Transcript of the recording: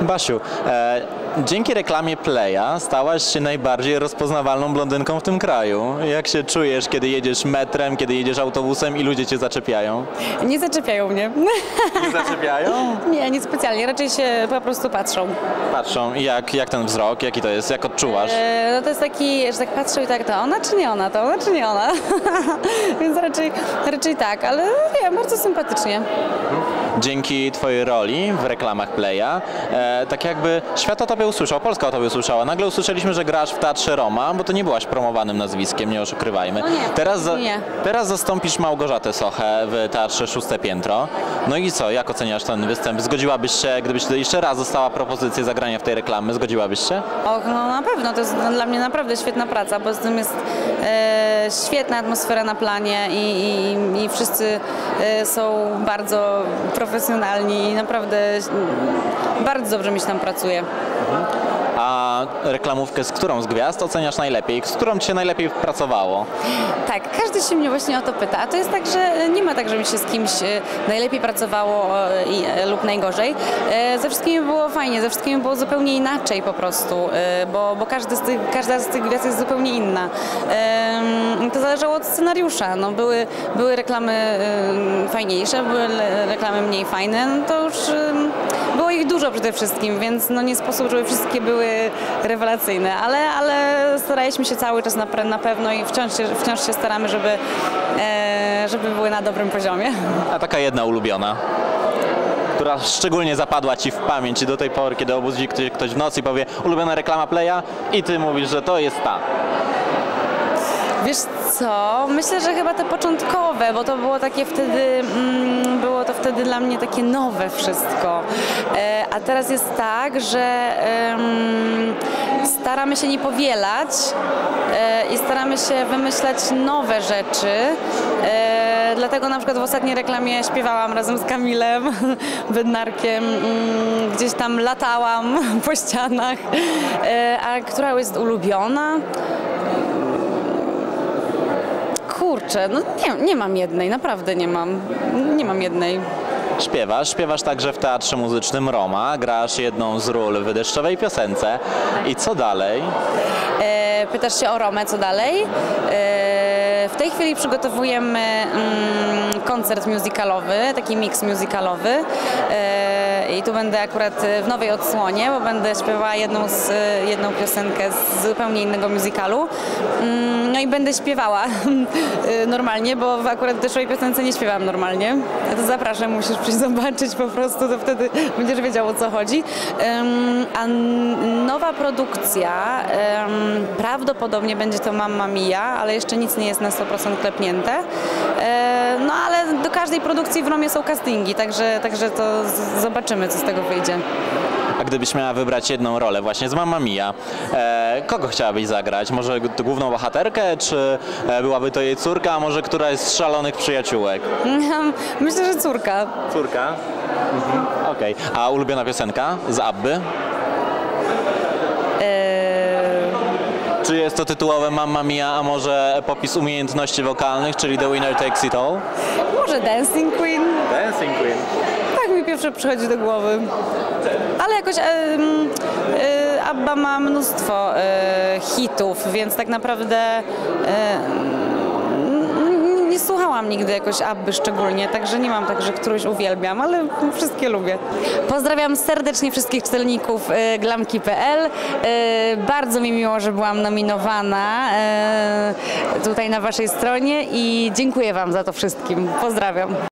Basiu, e, dzięki reklamie Playa stałaś się najbardziej rozpoznawalną blondynką w tym kraju. Jak się czujesz, kiedy jedziesz metrem, kiedy jedziesz autobusem i ludzie cię zaczepiają? Nie zaczepiają mnie. Nie zaczepiają? Nie, nie specjalnie, raczej się po prostu patrzą. Patrzą, i jak, jak ten wzrok, jaki to jest, jak odczuwasz? E, no to jest taki, że tak patrzą i tak, to ona czy nie ona, to ona czy nie ona. Więc raczej, raczej tak, ale nie, bardzo sympatycznie. Dzięki twojej roli w reklamach Playa, e, tak jakby świat o tobie usłyszał, Polska o tobie usłyszała. Nagle usłyszeliśmy, że grasz w Teatrze Roma, bo to nie byłaś promowanym nazwiskiem, nie oszukrywajmy. No nie, teraz, za, nie. teraz zastąpisz Małgorzatę Sochę w Teatrze Szóste Piętro. No i co, jak oceniasz ten występ? Zgodziłabyś się, gdybyś jeszcze raz dostała propozycję zagrania w tej reklamy, zgodziłabyś się? Och, no na pewno, to jest dla mnie naprawdę świetna praca, poza tym jest e, świetna atmosfera na planie i, i, i wszyscy e, są bardzo profesjonalni i naprawdę bardzo dobrze mi się tam pracuje. A reklamówkę z którą z gwiazd oceniasz najlepiej? Z którą ci się najlepiej pracowało? Tak, każdy się mnie właśnie o to pyta. A to jest tak, że nie ma tak, że mi się z kimś e, najlepiej pracowało e, i, e, lub najgorzej. E, Ze wszystkimi było fajnie, ze wszystkimi było zupełnie inaczej po prostu, e, bo, bo każdy z tych, każda z tych gwiazd jest zupełnie inna. To zależało od scenariusza. No, były, były reklamy fajniejsze, były reklamy mniej fajne. No to już było ich dużo przede wszystkim, więc no nie sposób, żeby wszystkie były rewelacyjne, ale, ale staraliśmy się cały czas na, na pewno i wciąż się, wciąż się staramy, żeby, e, żeby były na dobrym poziomie. A taka jedna ulubiona, która szczególnie zapadła ci w pamięć i do tej pory, kiedy obudzi ktoś w nocy i powie ulubiona reklama Playa i ty mówisz, że to jest ta. Wiesz co, myślę, że chyba te początkowe, bo to było takie wtedy, mm, było to wtedy dla mnie takie nowe wszystko. E, a teraz jest tak, że staramy się nie powielać e, i staramy się wymyślać nowe rzeczy. E, dlatego na przykład w ostatniej reklamie śpiewałam razem z Kamilem Bednarkiem, mm, gdzieś tam latałam po ścianach. A która jest ulubiona? No nie, nie mam jednej, naprawdę nie mam. Nie mam jednej. Śpiewasz, śpiewasz także w Teatrze Muzycznym Roma, grasz jedną z ról w deszczowej piosence i co dalej? E, pytasz się o Romę, co dalej? E, w tej chwili przygotowujemy mm, koncert musicalowy, taki mix musicalowy. E, I tu będę akurat w nowej odsłonie, bo będę śpiewała jedną, z, jedną piosenkę z zupełnie innego musicalu. Mm, no i będę śpiewała e, normalnie, bo akurat w deszczowej piosence nie śpiewałam normalnie. Ja to zapraszam, musisz przyjść zobaczyć po prostu, to wtedy będziesz wiedział o co chodzi. A nowa produkcja, prawdopodobnie będzie to Mamma Mia, ale jeszcze nic nie jest na 100% klepnięte. No ale do każdej produkcji w Romie są castingi, także, także to zobaczymy, co z tego wyjdzie. A gdybyś miała wybrać jedną rolę właśnie z Mamma Mia, e, kogo chciałabyś zagrać? Może główną bohaterkę, czy e, byłaby to jej córka, a może któraś z szalonych przyjaciółek? Myślę, że córka. Córka? Mhm. Okej. A ulubiona piosenka z Abby? Czy jest to tytułowe Mamma Mia, a może popis umiejętności wokalnych, czyli The Winner Takes It All? Może Dancing Queen? Dancing Queen. Tak mi pierwsze przychodzi do głowy. Ale jakoś e, Abba ma mnóstwo e, hitów, więc tak naprawdę e, nie słuchałam nigdy jakoś Abby szczególnie, także nie mam tak, że którąś uwielbiam, ale wszystkie lubię. Pozdrawiam serdecznie wszystkich czytelników e, glamki.pl. E, Bardzo mi miło, że byłam nominowana e, tutaj na waszej stronie i dziękuję wam za to wszystkim. Pozdrawiam.